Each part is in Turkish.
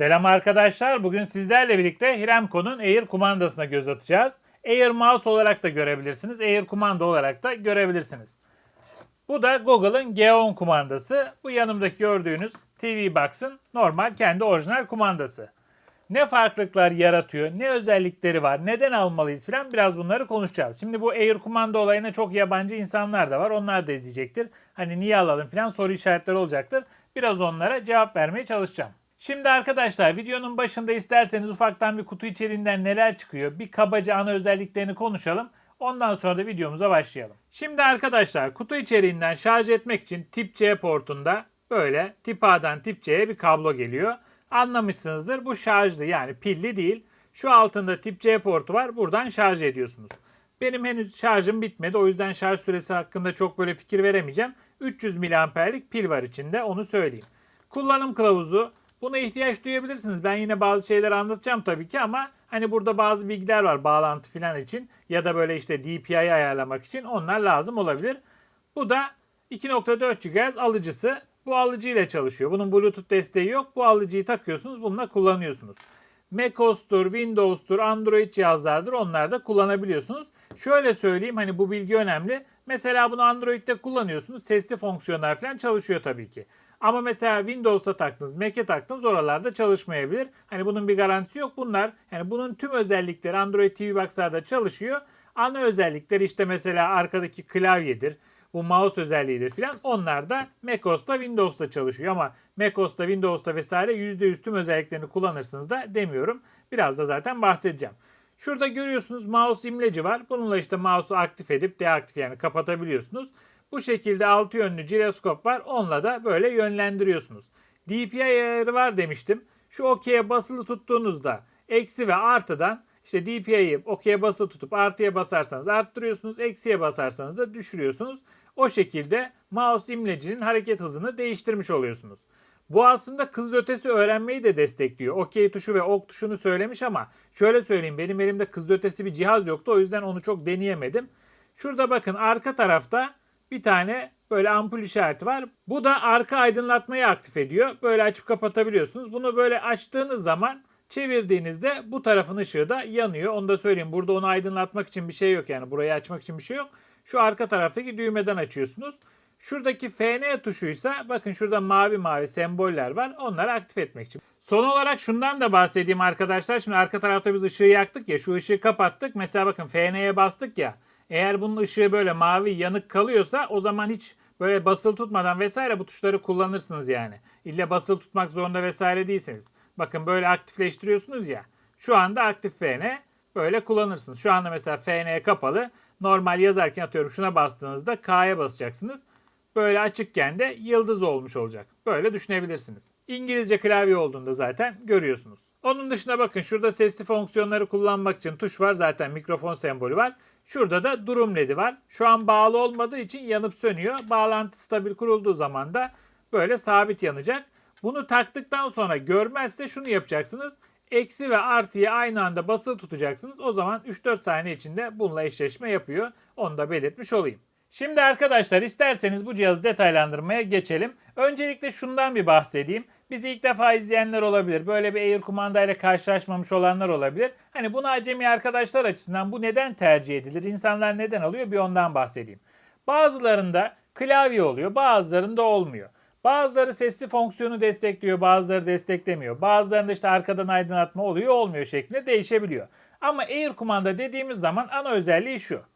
Selam arkadaşlar. Bugün sizlerle birlikte Hiremco'nun Air kumandasına göz atacağız. Air mouse olarak da görebilirsiniz. Air kumanda olarak da görebilirsiniz. Bu da Google'ın G10 kumandası. Bu yanımdaki gördüğünüz TV Box'ın normal kendi orijinal kumandası. Ne farklılıklar yaratıyor, ne özellikleri var, neden almalıyız falan biraz bunları konuşacağız. Şimdi bu Air kumanda olayına çok yabancı insanlar da var. Onlar da izleyecektir. Hani niye alalım falan soru işaretleri olacaktır. Biraz onlara cevap vermeye çalışacağım. Şimdi arkadaşlar videonun başında isterseniz ufaktan bir kutu içeriğinden neler çıkıyor bir kabaca ana özelliklerini konuşalım. Ondan sonra da videomuza başlayalım. Şimdi arkadaşlar kutu içeriğinden şarj etmek için tip C portunda böyle tip A'dan tip C'ye bir kablo geliyor. Anlamışsınızdır bu şarjlı yani pilli değil. Şu altında tip C portu var buradan şarj ediyorsunuz. Benim henüz şarjım bitmedi o yüzden şarj süresi hakkında çok böyle fikir veremeyeceğim. 300 miliamperlik pil var içinde onu söyleyeyim. Kullanım kılavuzu Buna ihtiyaç duyabilirsiniz. Ben yine bazı şeyler anlatacağım tabii ki ama hani burada bazı bilgiler var bağlantı falan için ya da böyle işte DPI ayarlamak için onlar lazım olabilir. Bu da 2.4 GHz alıcısı. Bu alıcı ile çalışıyor. Bunun Bluetooth desteği yok. Bu alıcıyı takıyorsunuz. Bununla kullanıyorsunuz. macOS'tur, Windows'tur, Android cihazlardır. Onlar da kullanabiliyorsunuz. Şöyle söyleyeyim hani bu bilgi önemli. Mesela bunu Android'de kullanıyorsunuz. Sesli fonksiyonlar falan çalışıyor tabii ki. Ama mesela Windows'a taktınız, Mac'e taktınız oralarda çalışmayabilir. Hani bunun bir garantisi yok. Bunlar yani bunun tüm özellikleri Android TV Box'larda çalışıyor. Ana özellikleri işte mesela arkadaki klavyedir, bu mouse özelliğidir filan. Onlar da macOS'ta Windows'ta çalışıyor ama macOS'ta Windows'ta vesaire %100 tüm özelliklerini kullanırsınız da demiyorum. Biraz da zaten bahsedeceğim. Şurada görüyorsunuz mouse imleci var. Bununla işte mouse'u aktif edip deaktif yani kapatabiliyorsunuz. Bu şekilde altı yönlü jiroskop var. Onunla da böyle yönlendiriyorsunuz. DPI ayarı var demiştim. Şu OK'ye basılı tuttuğunuzda eksi ve artıdan işte DPI'yi OK'ye basılı tutup artıya basarsanız arttırıyorsunuz. Eksiye basarsanız da düşürüyorsunuz. O şekilde mouse imlecinin hareket hızını değiştirmiş oluyorsunuz. Bu aslında kız ötesi öğrenmeyi de destekliyor. OK tuşu ve OK tuşunu söylemiş ama şöyle söyleyeyim benim elimde kız ötesi bir cihaz yoktu. O yüzden onu çok deneyemedim. Şurada bakın arka tarafta bir tane böyle ampul işareti var. Bu da arka aydınlatmayı aktif ediyor. Böyle açıp kapatabiliyorsunuz. Bunu böyle açtığınız zaman çevirdiğinizde bu tarafın ışığı da yanıyor. Onu da söyleyeyim. Burada onu aydınlatmak için bir şey yok yani. Burayı açmak için bir şey yok. Şu arka taraftaki düğmeden açıyorsunuz. Şuradaki FN tuşuysa bakın şurada mavi mavi semboller var. Onları aktif etmek için. Son olarak şundan da bahsedeyim arkadaşlar. Şimdi arka tarafta biz ışığı yaktık ya. Şu ışığı kapattık. Mesela bakın FN'ye bastık ya. Eğer bunun ışığı böyle mavi yanık kalıyorsa o zaman hiç böyle basılı tutmadan vesaire bu tuşları kullanırsınız yani. İlle basılı tutmak zorunda vesaire değilsiniz. Bakın böyle aktifleştiriyorsunuz ya. Şu anda aktif FN böyle kullanırsınız. Şu anda mesela FN kapalı. Normal yazarken atıyorum şuna bastığınızda K'ya basacaksınız. Böyle açıkken de yıldız olmuş olacak. Böyle düşünebilirsiniz. İngilizce klavye olduğunda zaten görüyorsunuz. Onun dışında bakın şurada sesli fonksiyonları kullanmak için tuş var. Zaten mikrofon sembolü var. Şurada da durum ledi var. Şu an bağlı olmadığı için yanıp sönüyor. Bağlantı stabil kurulduğu zaman da böyle sabit yanacak. Bunu taktıktan sonra görmezse şunu yapacaksınız. Eksi ve artıyı aynı anda basılı tutacaksınız. O zaman 3-4 saniye içinde bununla eşleşme yapıyor. Onu da belirtmiş olayım. Şimdi arkadaşlar isterseniz bu cihazı detaylandırmaya geçelim. Öncelikle şundan bir bahsedeyim. Bizi ilk defa izleyenler olabilir. Böyle bir Air kumandayla karşılaşmamış olanlar olabilir. Hani bunu acemi arkadaşlar açısından bu neden tercih edilir? İnsanlar neden alıyor? Bir ondan bahsedeyim. Bazılarında klavye oluyor, bazılarında olmuyor. Bazıları sesli fonksiyonu destekliyor, bazıları desteklemiyor. Bazılarında işte arkadan aydınlatma oluyor, olmuyor şeklinde değişebiliyor. Ama Air kumanda dediğimiz zaman ana özelliği şu.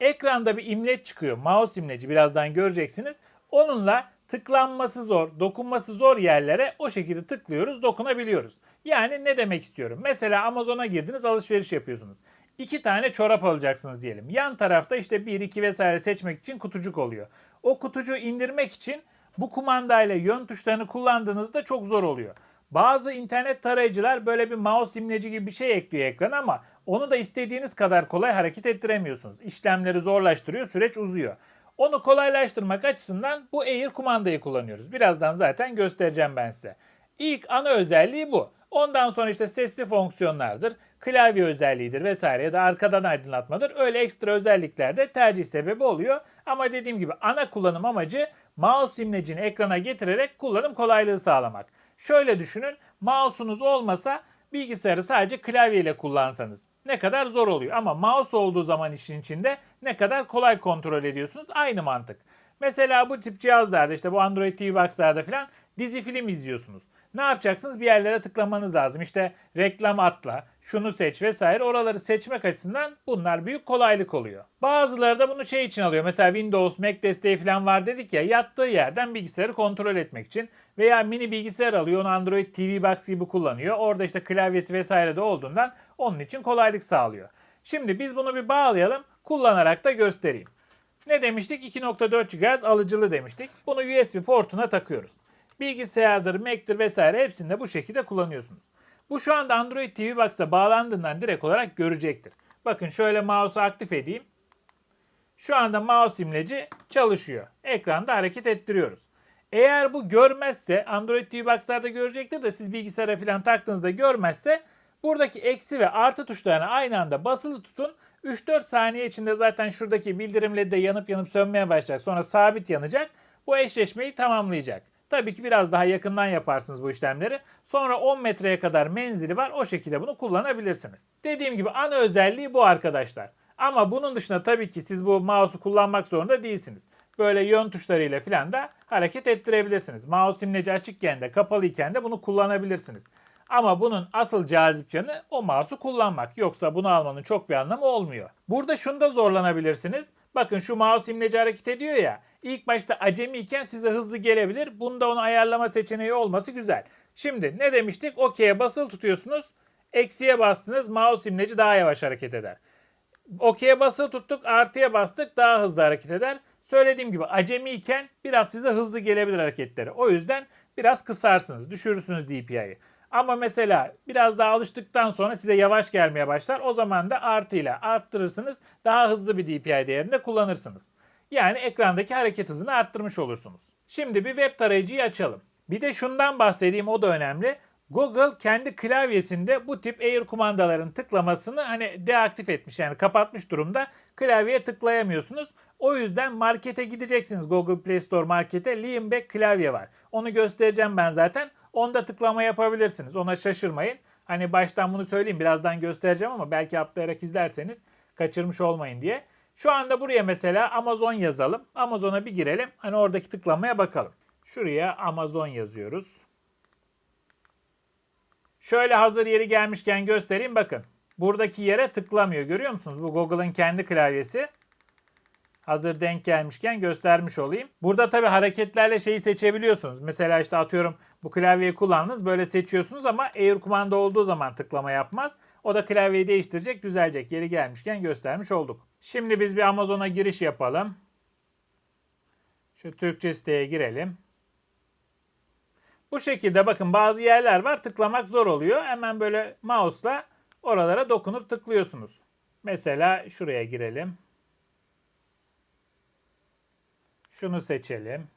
Ekranda bir imleç çıkıyor. Mouse imleci birazdan göreceksiniz. Onunla tıklanması zor, dokunması zor yerlere o şekilde tıklıyoruz, dokunabiliyoruz. Yani ne demek istiyorum? Mesela Amazon'a girdiniz, alışveriş yapıyorsunuz. İki tane çorap alacaksınız diyelim. Yan tarafta işte 1, 2 vesaire seçmek için kutucuk oluyor. O kutucuğu indirmek için bu kumandayla yön tuşlarını kullandığınızda çok zor oluyor. Bazı internet tarayıcılar böyle bir mouse imleci gibi bir şey ekliyor ekrana ama onu da istediğiniz kadar kolay hareket ettiremiyorsunuz. İşlemleri zorlaştırıyor, süreç uzuyor. Onu kolaylaştırmak açısından bu Air kumandayı kullanıyoruz. Birazdan zaten göstereceğim ben size. İlk ana özelliği bu. Ondan sonra işte sesli fonksiyonlardır, klavye özelliğidir vesaire ya da arkadan aydınlatmadır. Öyle ekstra özellikler de tercih sebebi oluyor. Ama dediğim gibi ana kullanım amacı mouse imlecini ekrana getirerek kullanım kolaylığı sağlamak. Şöyle düşünün. Mouse'unuz olmasa bilgisayarı sadece klavyeyle kullansanız ne kadar zor oluyor. Ama mouse olduğu zaman işin içinde ne kadar kolay kontrol ediyorsunuz. Aynı mantık. Mesela bu tip cihazlarda işte bu Android TV Box'larda falan dizi film izliyorsunuz. Ne yapacaksınız? Bir yerlere tıklamanız lazım. İşte reklam atla, şunu seç vesaire. Oraları seçmek açısından bunlar büyük kolaylık oluyor. Bazıları da bunu şey için alıyor. Mesela Windows, Mac desteği falan var dedik ya. Yattığı yerden bilgisayarı kontrol etmek için. Veya mini bilgisayar alıyor. Onu Android TV Box gibi kullanıyor. Orada işte klavyesi vesaire de olduğundan onun için kolaylık sağlıyor. Şimdi biz bunu bir bağlayalım. Kullanarak da göstereyim. Ne demiştik? 2.4 GHz alıcılı demiştik. Bunu USB portuna takıyoruz. Bilgisayardır, Mac'tir vesaire hepsinde bu şekilde kullanıyorsunuz. Bu şu anda Android TV Box'a bağlandığından direkt olarak görecektir. Bakın şöyle mouse'u aktif edeyim. Şu anda mouse imleci çalışıyor. Ekranda hareket ettiriyoruz. Eğer bu görmezse Android TV Box'larda görecektir de siz bilgisayara falan taktığınızda görmezse buradaki eksi ve artı tuşlarına aynı anda basılı tutun. 3-4 saniye içinde zaten şuradaki bildirim ledi de yanıp yanıp sönmeye başlayacak. Sonra sabit yanacak. Bu eşleşmeyi tamamlayacak. Tabii ki biraz daha yakından yaparsınız bu işlemleri. Sonra 10 metreye kadar menzili var. O şekilde bunu kullanabilirsiniz. Dediğim gibi ana özelliği bu arkadaşlar. Ama bunun dışında tabii ki siz bu mouse'u kullanmak zorunda değilsiniz. Böyle yön tuşlarıyla falan da hareket ettirebilirsiniz. Mouse imleci açıkken de kapalıyken de bunu kullanabilirsiniz. Ama bunun asıl cazip yanı o mouse'u kullanmak. Yoksa bunu almanın çok bir anlamı olmuyor. Burada şunda zorlanabilirsiniz. Bakın şu mouse imleci hareket ediyor ya. İlk başta acemiyken size hızlı gelebilir. Bunda onu ayarlama seçeneği olması güzel. Şimdi ne demiştik? OK'ye basılı tutuyorsunuz. Eksiye bastınız mouse imleci daha yavaş hareket eder. OK'ye basılı tuttuk artıya bastık daha hızlı hareket eder. Söylediğim gibi acemiyken biraz size hızlı gelebilir hareketleri. O yüzden biraz kısarsınız, düşürürsünüz DPI'yi. Ama mesela biraz daha alıştıktan sonra size yavaş gelmeye başlar. O zaman da artı ile arttırırsınız. Daha hızlı bir DPI değerinde kullanırsınız. Yani ekrandaki hareket hızını arttırmış olursunuz. Şimdi bir web tarayıcıyı açalım. Bir de şundan bahsedeyim o da önemli. Google kendi klavyesinde bu tip Air kumandaların tıklamasını hani deaktif etmiş yani kapatmış durumda. Klavyeye tıklayamıyorsunuz. O yüzden markete gideceksiniz Google Play Store markete. Liambeck klavye var. Onu göstereceğim ben zaten. Onda tıklama yapabilirsiniz. Ona şaşırmayın. Hani baştan bunu söyleyeyim birazdan göstereceğim ama belki atlayarak izlerseniz kaçırmış olmayın diye. Şu anda buraya mesela Amazon yazalım. Amazon'a bir girelim. Hani oradaki tıklamaya bakalım. Şuraya Amazon yazıyoruz. Şöyle hazır yeri gelmişken göstereyim bakın. Buradaki yere tıklamıyor. Görüyor musunuz? Bu Google'ın kendi klavyesi. Hazır denk gelmişken göstermiş olayım. Burada tabi hareketlerle şeyi seçebiliyorsunuz. Mesela işte atıyorum bu klavyeyi kullandınız böyle seçiyorsunuz ama Air kumanda olduğu zaman tıklama yapmaz. O da klavyeyi değiştirecek düzelecek. Yeri gelmişken göstermiş olduk. Şimdi biz bir Amazon'a giriş yapalım. Şu Türkçe siteye girelim. Bu şekilde bakın bazı yerler var tıklamak zor oluyor. Hemen böyle mouse'la oralara dokunup tıklıyorsunuz. Mesela şuraya girelim. Şunu seçelim.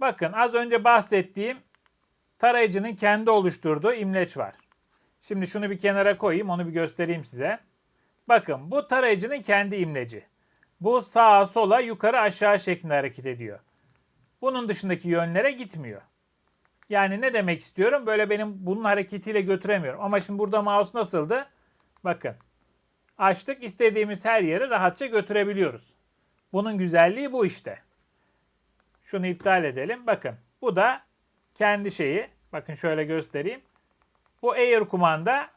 Bakın az önce bahsettiğim tarayıcının kendi oluşturduğu imleç var. Şimdi şunu bir kenara koyayım onu bir göstereyim size. Bakın bu tarayıcının kendi imleci. Bu sağa sola yukarı aşağı şeklinde hareket ediyor. Bunun dışındaki yönlere gitmiyor. Yani ne demek istiyorum? Böyle benim bunun hareketiyle götüremiyorum. Ama şimdi burada mouse nasıldı? Bakın. Açtık istediğimiz her yere rahatça götürebiliyoruz. Bunun güzelliği bu işte. Şunu iptal edelim. Bakın bu da kendi şeyi. Bakın şöyle göstereyim. Bu Air kumanda.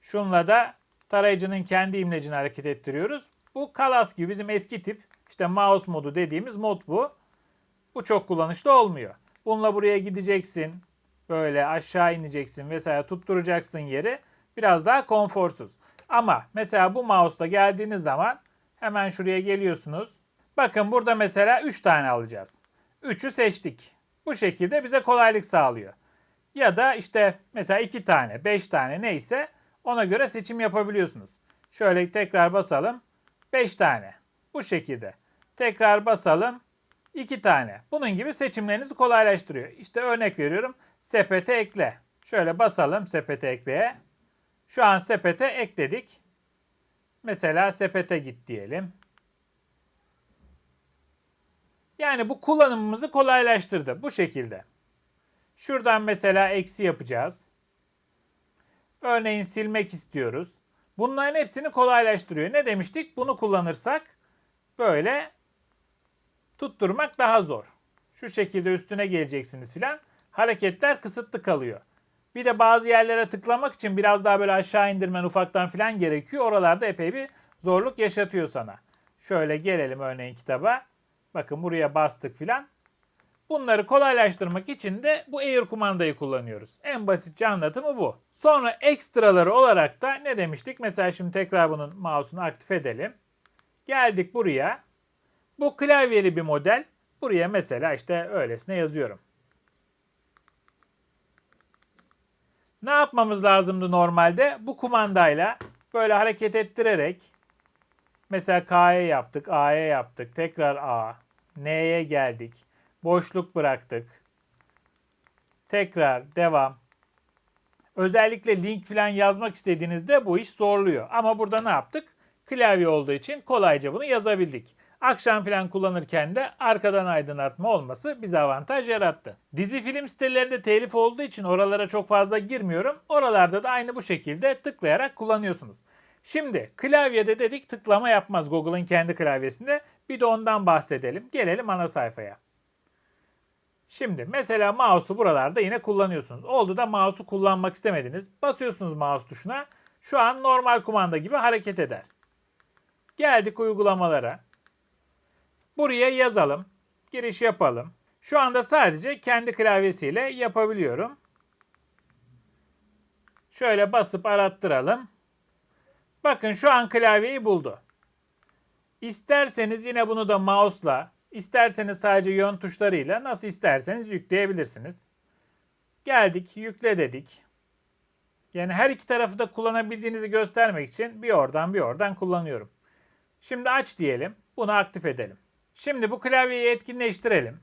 Şunla da tarayıcının kendi imlecini hareket ettiriyoruz. Bu Kalas gibi bizim eski tip işte mouse modu dediğimiz mod bu. Bu çok kullanışlı olmuyor. Bununla buraya gideceksin. Böyle aşağı ineceksin vesaire tutturacaksın yeri. Biraz daha konforsuz. Ama mesela bu mouse'la geldiğiniz zaman hemen şuraya geliyorsunuz. Bakın burada mesela 3 tane alacağız. 3'ü seçtik. Bu şekilde bize kolaylık sağlıyor. Ya da işte mesela 2 tane, 5 tane neyse ona göre seçim yapabiliyorsunuz. Şöyle tekrar basalım. 5 tane. Bu şekilde. Tekrar basalım. 2 tane. Bunun gibi seçimlerinizi kolaylaştırıyor. İşte örnek veriyorum. Sepete ekle. Şöyle basalım sepete ekleye. Şu an sepete ekledik. Mesela sepete git diyelim. Yani bu kullanımımızı kolaylaştırdı bu şekilde. Şuradan mesela eksi yapacağız. Örneğin silmek istiyoruz. Bunların hepsini kolaylaştırıyor. Ne demiştik? Bunu kullanırsak böyle tutturmak daha zor. Şu şekilde üstüne geleceksiniz filan. Hareketler kısıtlı kalıyor. Bir de bazı yerlere tıklamak için biraz daha böyle aşağı indirmen ufaktan filan gerekiyor. Oralarda epey bir zorluk yaşatıyor sana. Şöyle gelelim örneğin kitaba. Bakın buraya bastık filan. Bunları kolaylaştırmak için de bu Air kumandayı kullanıyoruz. En basitçe anlatımı bu. Sonra ekstraları olarak da ne demiştik? Mesela şimdi tekrar bunun mouse'unu aktif edelim. Geldik buraya. Bu klavyeli bir model. Buraya mesela işte öylesine yazıyorum. Ne yapmamız lazımdı normalde? Bu kumandayla böyle hareket ettirerek mesela K'ye yaptık, A'ya yaptık, tekrar A, N'ye geldik, boşluk bıraktık, tekrar devam. Özellikle link falan yazmak istediğinizde bu iş zorluyor. Ama burada ne yaptık? Klavye olduğu için kolayca bunu yazabildik. Akşam falan kullanırken de arkadan aydınlatma olması bize avantaj yarattı. Dizi film sitelerinde telif olduğu için oralara çok fazla girmiyorum. Oralarda da aynı bu şekilde tıklayarak kullanıyorsunuz. Şimdi klavyede dedik tıklama yapmaz Google'ın kendi klavyesinde. Bir de ondan bahsedelim. Gelelim ana sayfaya. Şimdi mesela mouse'u buralarda yine kullanıyorsunuz. Oldu da mouse'u kullanmak istemediniz. Basıyorsunuz mouse tuşuna. Şu an normal kumanda gibi hareket eder. Geldik uygulamalara. Buraya yazalım. Giriş yapalım. Şu anda sadece kendi klavyesiyle yapabiliyorum. Şöyle basıp arattıralım. Bakın şu an klavyeyi buldu. İsterseniz yine bunu da mouse'la, isterseniz sadece yön tuşlarıyla nasıl isterseniz yükleyebilirsiniz. Geldik, yükle dedik. Yani her iki tarafı da kullanabildiğinizi göstermek için bir oradan bir oradan kullanıyorum. Şimdi aç diyelim. Bunu aktif edelim. Şimdi bu klavyeyi etkinleştirelim.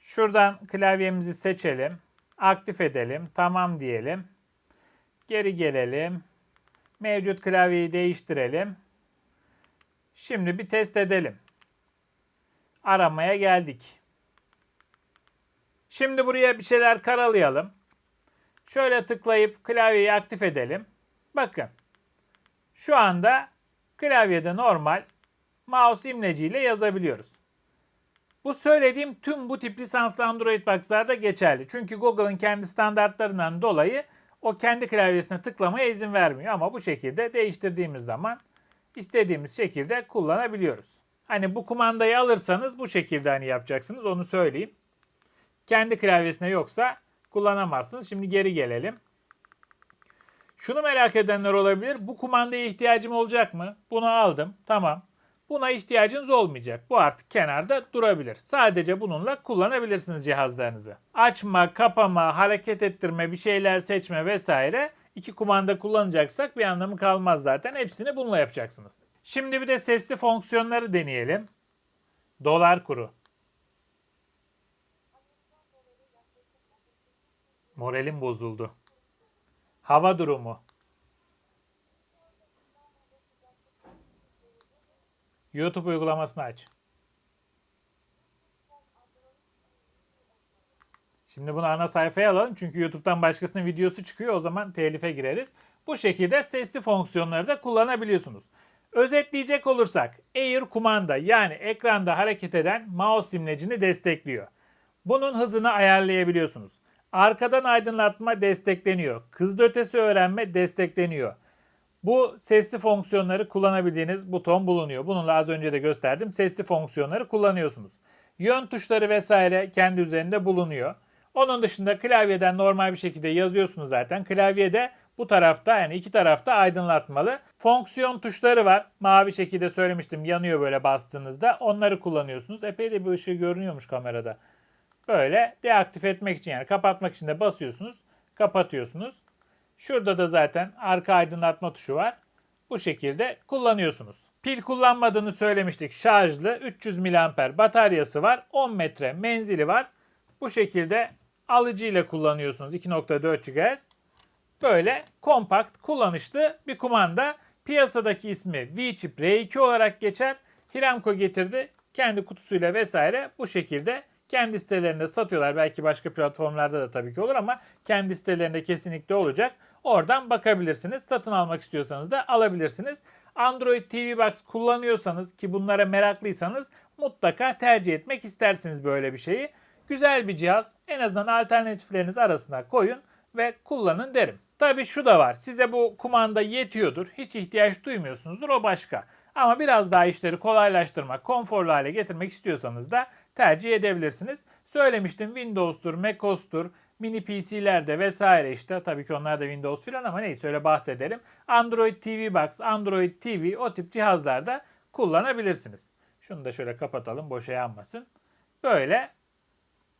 Şuradan klavyemizi seçelim. Aktif edelim. Tamam diyelim. Geri gelelim. Mevcut klavyeyi değiştirelim. Şimdi bir test edelim. Aramaya geldik. Şimdi buraya bir şeyler karalayalım. Şöyle tıklayıp klavyeyi aktif edelim. Bakın. Şu anda klavyede normal mouse imleciyle yazabiliyoruz. Bu söylediğim tüm bu tip lisanslı Android box'larda geçerli. Çünkü Google'ın kendi standartlarından dolayı o kendi klavyesine tıklamaya izin vermiyor. Ama bu şekilde değiştirdiğimiz zaman istediğimiz şekilde kullanabiliyoruz. Hani bu kumandayı alırsanız bu şekilde hani yapacaksınız onu söyleyeyim. Kendi klavyesine yoksa kullanamazsınız. Şimdi geri gelelim. Şunu merak edenler olabilir. Bu kumandaya ihtiyacım olacak mı? Bunu aldım. Tamam. Buna ihtiyacınız olmayacak. Bu artık kenarda durabilir. Sadece bununla kullanabilirsiniz cihazlarınızı. Açma, kapama, hareket ettirme, bir şeyler seçme vesaire iki kumanda kullanacaksak bir anlamı kalmaz zaten. Hepsini bununla yapacaksınız. Şimdi bir de sesli fonksiyonları deneyelim. Dolar kuru. Moralim bozuldu. Hava durumu. YouTube uygulamasını aç. Şimdi bunu ana sayfaya alalım çünkü YouTube'dan başkasının videosu çıkıyor o zaman telife gireriz. Bu şekilde sesli fonksiyonları da kullanabiliyorsunuz. Özetleyecek olursak Air kumanda yani ekranda hareket eden mouse imlecini destekliyor. Bunun hızını ayarlayabiliyorsunuz. Arkadan aydınlatma destekleniyor. Hızlı ötesi öğrenme destekleniyor. Bu sesli fonksiyonları kullanabildiğiniz buton bulunuyor. Bununla az önce de gösterdim. Sesli fonksiyonları kullanıyorsunuz. Yön tuşları vesaire kendi üzerinde bulunuyor. Onun dışında klavyeden normal bir şekilde yazıyorsunuz zaten. Klavyede bu tarafta yani iki tarafta aydınlatmalı. Fonksiyon tuşları var. Mavi şekilde söylemiştim yanıyor böyle bastığınızda. Onları kullanıyorsunuz. Epey de bir ışığı görünüyormuş kamerada. Böyle deaktif etmek için yani kapatmak için de basıyorsunuz. Kapatıyorsunuz. Şurada da zaten arka aydınlatma tuşu var. Bu şekilde kullanıyorsunuz. Pil kullanmadığını söylemiştik. Şarjlı 300 mAh bataryası var. 10 metre menzili var. Bu şekilde alıcı ile kullanıyorsunuz 2.4 GHz. Böyle kompakt, kullanışlı bir kumanda. Piyasadaki ismi V-Chip R2 olarak geçer. Hiramco getirdi. kendi kutusuyla vesaire bu şekilde kendi sitelerinde satıyorlar. Belki başka platformlarda da tabii ki olur ama kendi sitelerinde kesinlikle olacak. Oradan bakabilirsiniz. Satın almak istiyorsanız da alabilirsiniz. Android TV Box kullanıyorsanız ki bunlara meraklıysanız mutlaka tercih etmek istersiniz böyle bir şeyi. Güzel bir cihaz. En azından alternatifleriniz arasına koyun ve kullanın derim. Tabii şu da var. Size bu kumanda yetiyordur. Hiç ihtiyaç duymuyorsunuzdur. O başka. Ama biraz daha işleri kolaylaştırmak, konforlu hale getirmek istiyorsanız da tercih edebilirsiniz. Söylemiştim Windows'tur, macOS'tur, mini PC'lerde vesaire işte tabii ki onlar da Windows filan ama neyse öyle bahsedelim. Android TV Box, Android TV o tip cihazlarda kullanabilirsiniz. Şunu da şöyle kapatalım boşa yanmasın. Böyle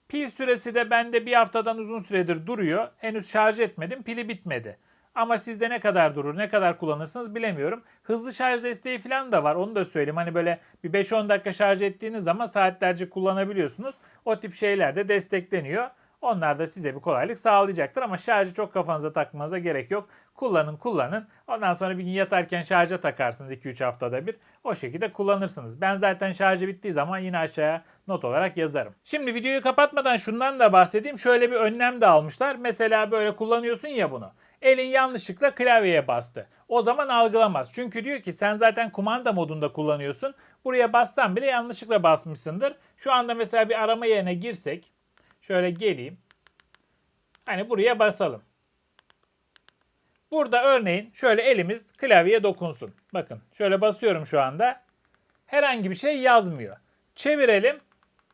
Pil süresi de bende bir haftadan uzun süredir duruyor. Henüz şarj etmedim. Pili bitmedi. Ama sizde ne kadar durur, ne kadar kullanırsınız bilemiyorum. Hızlı şarj desteği falan da var. Onu da söyleyeyim. Hani böyle bir 5-10 dakika şarj ettiğiniz zaman saatlerce kullanabiliyorsunuz. O tip şeyler de destekleniyor. Onlar da size bir kolaylık sağlayacaktır ama şarjı çok kafanıza takmanıza gerek yok. Kullanın kullanın. Ondan sonra bir gün yatarken şarja takarsınız 2-3 haftada bir. O şekilde kullanırsınız. Ben zaten şarjı bittiği zaman yine aşağıya not olarak yazarım. Şimdi videoyu kapatmadan şundan da bahsedeyim. Şöyle bir önlem de almışlar. Mesela böyle kullanıyorsun ya bunu. Elin yanlışlıkla klavyeye bastı. O zaman algılamaz. Çünkü diyor ki sen zaten kumanda modunda kullanıyorsun. Buraya bassan bile yanlışlıkla basmışsındır. Şu anda mesela bir arama yerine girsek. Şöyle geleyim. Hani buraya basalım. Burada örneğin şöyle elimiz klavyeye dokunsun. Bakın şöyle basıyorum şu anda. Herhangi bir şey yazmıyor. Çevirelim.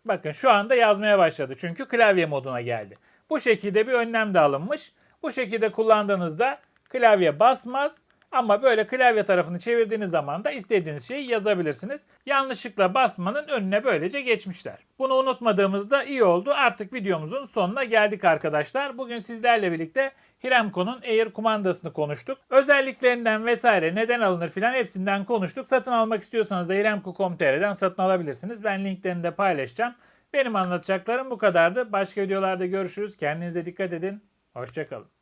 Bakın şu anda yazmaya başladı. Çünkü klavye moduna geldi. Bu şekilde bir önlem de alınmış. Bu şekilde kullandığınızda klavye basmaz. Ama böyle klavye tarafını çevirdiğiniz zaman da istediğiniz şeyi yazabilirsiniz. Yanlışlıkla basmanın önüne böylece geçmişler. Bunu unutmadığımızda iyi oldu. Artık videomuzun sonuna geldik arkadaşlar. Bugün sizlerle birlikte Hiremco'nun Air kumandasını konuştuk. Özelliklerinden vesaire neden alınır filan hepsinden konuştuk. Satın almak istiyorsanız da hiremco.com.tr'den satın alabilirsiniz. Ben linklerini de paylaşacağım. Benim anlatacaklarım bu kadardı. Başka videolarda görüşürüz. Kendinize dikkat edin. Hoşçakalın.